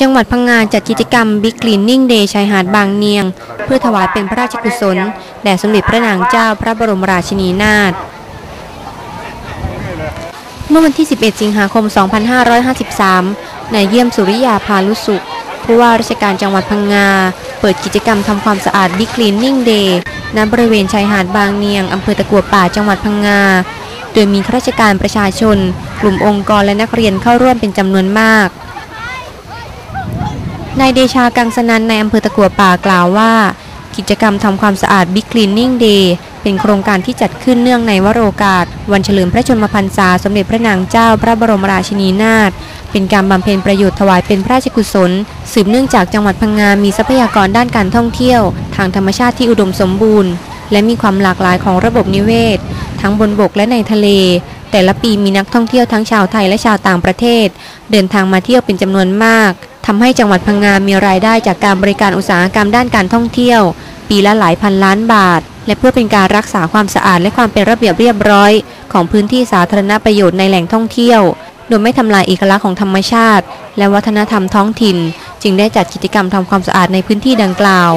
จังหวัดพังงาจัดกิจกรรม Big Cleaning Day ชายหาดบางเนียง เพื่อถวายเป็นพระราชกุศลแด่สมเด็จพระนางเจ้าพระบรมราชินีนาถเมื่อวันที่ 11 สิงหาคม 2553 นายเยี่ยมสุริยาพาลุสุข ผู้ว่าราชการจังหวัดพังงา เปิดกิจกรรมทำความสะอาด Big Cleaning Day ณบริเวณชายหาดบางเนียงอำเภอตะกัวป่าจังหวัดพังงา โดยมีข้าราชการประชาชน กลุ่มองค์กรและนักเรียนเข้าร่วมเป็นจำนวนมากนายเดชากังสนันในอำเภอตะกัวป่ากล่าวว่า กิจกรรมทำความสะอาด Big Cleaning Day เป็นโครงการที่จัดขึ้นเนื่องในวโรกาส วันเฉลิมพระชนมพรรษาสมเด็จพระนางเจ้าพระบรมราชินีนาถเป็นการบำเพ็ญประโยชน์ถวายเป็นพระราชกุศล สืบเนื่องจากจังหวัดพังงามีทรัพยากรด้านการท่องเที่ยว ทางธรรมชาติที่อุดมสมบูรณ์ และมีความหลากหลายของระบบนิเวศ ทั้งบนบกและในทะเล แต่ละปีมีนักท่องเที่ยวทั้งชาวไทยและชาวต่างประเทศ เดินทางมาเที่ยวเป็นจำนวนมากทำให้จังหวัดพังงามีรายได้จากการบริการอุตสาหกรรมด้านการท่องเที่ยว ปีละหลายพันล้านบาท และเพื่อเป็นการรักษาความสะอาดและความเป็นระเบียบเรียบร้อย ของพื้นที่สาธารณประโยชน์ในแหล่งท่องเที่ยวโดยไม่ทำลายเอกลักษณ์ของธรรมชาติ และวัฒนธรรมท้องถิ่น จึงได้จัดกิจกรรมทำความสะอาดในพื้นที่ดังกล่าว